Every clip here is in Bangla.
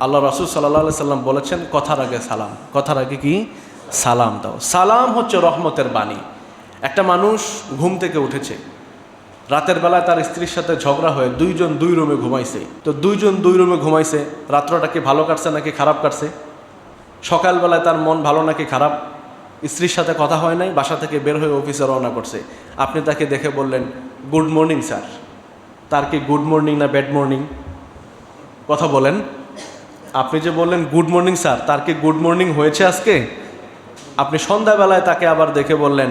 আল্লাহ রসুল সাল্লাহ সাল্লাম বলেছেন, কথার আগে সালাম। কথার আগে কি? সালাম দাও। সালাম হচ্ছে রহমতের বাণী। একটা মানুষ ঘুম থেকে উঠেছে। রাতের বেলায় তার স্ত্রীর সাথে ঝগড়া হয়ে দুইজন দুই রুমে ঘুমাইছে। তো দুইজন দুই রুমে ঘুমাইছে, রাত্রটা কি ভালো কাটছে নাকি খারাপ কাটছে? সকালবেলায় তার মন ভালো নাকি খারাপ? স্ত্রীর সাথে কথা হয় নাই, বাসা থেকে বের হয়ে অফিসে রওনা করছে। আপনি তাকে দেখে বললেন, গুড মর্নিং স্যার। তার কি গুড মর্নিং না ব্যাড মর্নিং কথা বলেন। আপনি যে বললেন গুড মর্নিং স্যার তার কি গুড মর্নিং হয়েছে আজকে? আপনি সন্ধ্যাবেলায় তাকে আবার দেখে বললেন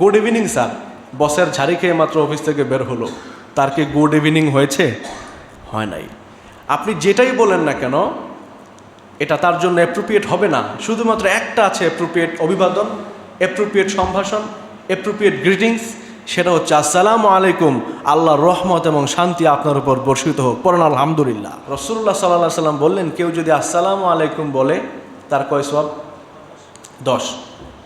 গুড ইভিনিং স্যার বসের ঝাড়ি খেয়ে মাত্র অফিস থেকে বের হলো। তার কি গুড ইভিনিং হয়েছে? হয় নাই। আপনি যেটাই বলেন না কেন, এটা তার জন্য অ্যাপ্রোপ্রিয়েট হবে না। শুধুমাত্র একটা আছে অ্যাপ্রোপ্রিয়েট অভিবাদন অ্যাপ্রোপ্রিয়েট সম্ভাষণ অ্যাপ্রোপ্রিয়েট গ্রিটিংস সেটা হচ্ছে, আসসালামু আলাইকুম। আল্লাহর রহমত এবং শান্তি আপনার উপর বর্ষিত হোক। পড়েন, আলহামদুলিল্লাহ। রসুল্লাহ সাল্লাহ সাল্লাম বললেন, কেউ যদি আসসালামু আলাইকুম বলে, তার কয় সব দশ।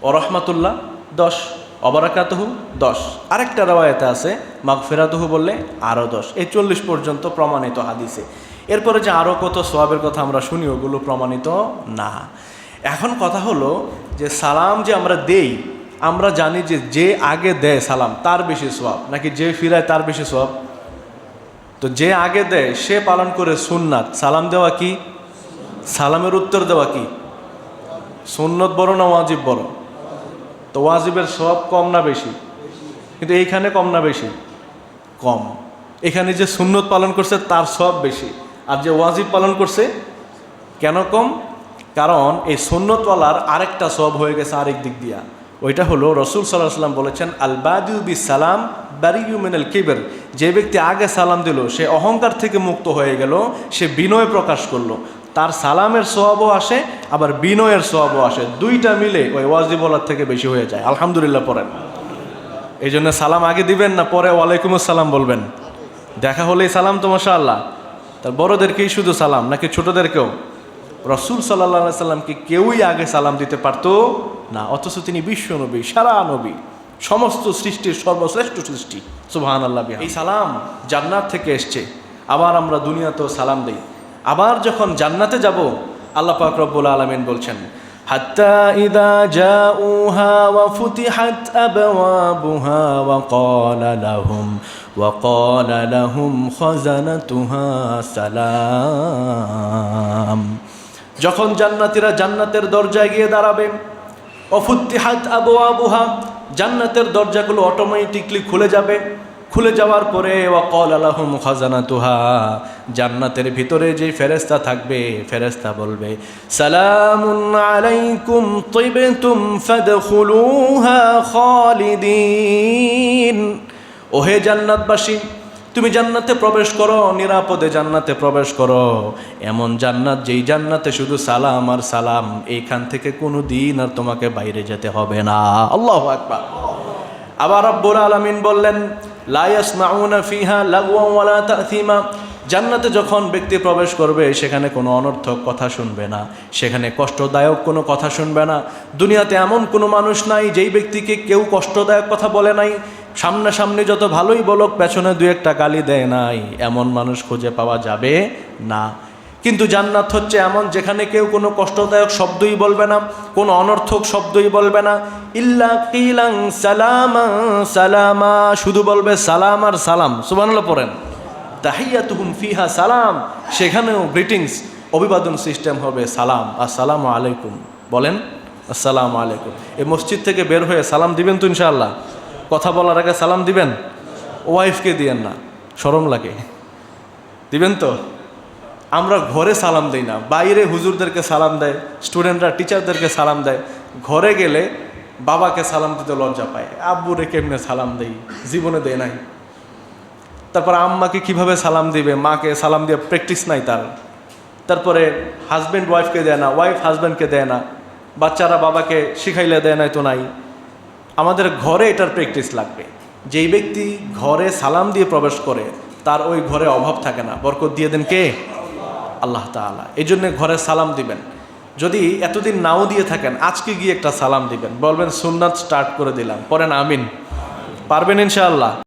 ও রহমাতুল্লাহ দশ। অবরাকাতহু, দশ। আরেকটা রওয়ায়তে আছে মাগ ফেরাতহু বললে আরও দশ। এই চল্লিশ পর্যন্ত প্রমাণিত হাদিসে। এরপরে যে আরও কত সোয়াবের কথা আমরা শুনি, ওগুলো প্রমাণিত না। এখন কথা হলো যে, সালাম যে আমরা দেই আমরা জানি যে যে আগে দেয় সালাম, তার বেশি সোয়াব নাকি যে ফিরায় তার বেশি সোয়াব তো যে আগে দেয়, সে পালন করে সুন্নাত। সালাম দেওয়া কি? সালামের উত্তর দেওয়া কি? সুন্নত বড় না ওয়াজিব বড়? তো ওয়াজিবের সব কম না বেশি? কিন্তু এইখানে কম না বেশি? কম। এখানে যে সুন্নত পালন করছে, তার সব বেশি। আর যে ওয়াজিব পালন করছে, কেন কম? কারণ এই সুন্নতওয়ালার আরেকটা সব হয়ে গেছে আরেক দিক দিয়া। ওইটা হলো রসুল সাল্লাহ সাল্লাম বলেছেন আল বাদিউ বি সালাম বারিউ মিনাল কিবের। যে ব্যক্তি আগে সালাম দিল, সে অহংকার থেকে মুক্ত হয়ে গেল, সে বিনয় প্রকাশ করল। তার সালামের সোয়াবও আসে, আবার বিনয়ের সোয়াবও আসে। দুইটা মিলে ওই ওয়াজিবলার থেকে বেশি হয়ে যায়। আলহামদুলিল্লাহ পড়েন। এই জন্য সালাম আগে দিবেন না, পরে ওয়ালাইকুম আসসালাম বলবেন। দেখা হলেই সালাম তো মশা আল্লাহ তার বড়দেরকেই শুধু সালাম, নাকি ছোটদেরকেও? রসুল সাল্লাহ সাল্লামকে কেউই আগে সালাম দিতে পারতো না অথচ তিনি বিশ্ব নবী সারা নবী সমস্ত সৃষ্টির সর্বশ্রেষ্ঠ সৃষ্টি সুবাহান আল্লাহ এই সালাম জান্নাত থেকে এসছে আবার আমরা দুনিয়াতেও সালাম দিই আবার যখন জান্নাতে যাব আল্লাহ পাক রব্বুল আলমিন বলছেন حتى إذا جاءوها وفتحت أبوابها وقال لهم وقال لهم خزنتها سلام যখন জান্নাতীরা জান্নাতের দরজায় গিয়ে দাঁড়াবে অফুত্তিহাত আবু আবুহা জান্নাতের দরজাগুলো অটোমেটিকলি খুলে যাবে। খুলে যাওয়ার পরে ওয়াকল আলাহুম খাজানা তুহা জান্নাতের ভিতরে যে ফেরেস্তা থাকবে ফেরেস্তা বলবে, সালামুন আলাইকুম তৈবেতুম ফাদখুলুহা খালিদিন। ওহে জান্নাতবাসী তুমি জান্নাতে প্রবেশ করো, নিরাপদে জান্নাতে প্রবেশ করো। এমন জান্নাত, যেই জান্নাতে শুধু সালাম আর সালাম, এইখান থেকে কোনো দিন আর তোমাকে বাইরে যেতে হবে না। আল্লাহ আকবার। আবার রব্বুল আলামিন বললেন, লা ইয়াসমাউনা ফিহা লাগওয়া ওয়ালা তাথিমা। জান্নাতে যখন ব্যক্তি প্রবেশ করবে, সেখানে কোনো অনর্থক কথা শুনবে না। সেখানে কষ্টদায়ক কোনো কথা শুনবে না। দুনিয়াতে এমন কোনো মানুষ নাই, যেই ব্যক্তিকে কেউ কষ্টদায়ক কথা বলে নাই। সামনাসামনি যত ভালোই বলক, পেছনে দু একটা গালি দেয় নাই। এমন মানুষ খুঁজে পাওয়া যাবে না। কিন্তু জান্নাত হচ্ছে এমন, যেখানে কেউ কোনো কষ্টদায়ক শব্দই বলবে না, কোনো অনর্থক শব্দই বলবে না। ইল্লা কিলাং সালামা সালামা, শুধু বলবে সালাম আর সালাম। সুবানাল্লাহ পড়েন। তাহিয়াতুহুম ফিহা সালাম। সেখানেও গ্রিটিংস অভিবাদন সিস্টেম হবে সালাম। আসসালামু আলাইকুম। বলেন, আসসালামু আলাইকুম। এই মসজিদ থেকে বের হয়ে সালাম দিবেন তো ইনশাআল্লাহ? কথা বলার আগে সালাম দিবেন? ওয়াইফকে দিয়েন না, সরম লাগে। দিবেন তো? আমরা ঘরে সালাম দিই না, বাইরে হুজুরদেরকে সালাম দেয়, স্টুডেন্টরা টিচারদেরকে সালাম দেয়। ঘরে গেলে বাবাকে সালাম দিতে লজ্জা পায়, আব্বুরে কেমনে সালাম দেই? জীবনে দেয় নাই। তারপর আম্মাকে কীভাবে সালাম দিবে, মাকে সালাম দিয়ে প্র্যাকটিস নাই তার। তারপরে হাজব্যান্ড ওয়াইফকে দেয় না ওয়াইফ হাজব্যান্ডকে দেয় না, বাচ্চারা বাবাকে শিখাইলে দেয় নাই তো নাই। আমাদের ঘরে এটার প্র্যাকটিস লাগবে। যেই ব্যক্তি ঘরে সালাম দিয়ে প্রবেশ করে, তার ওই ঘরে অভাব থাকে না। বরকত দিয়ে দেন কে? আল্লাহ তালা এই জন্যে ঘরে সালাম দিবেন। যদি এতদিন নাও দিয়ে থাকেন, আজকে গিয়ে একটা সালাম দিবেন। বলবেন, সুন্নাত স্টার্ট করে দিলাম। পরেন আমিন। পারবেন ইনশাআল্লাহ।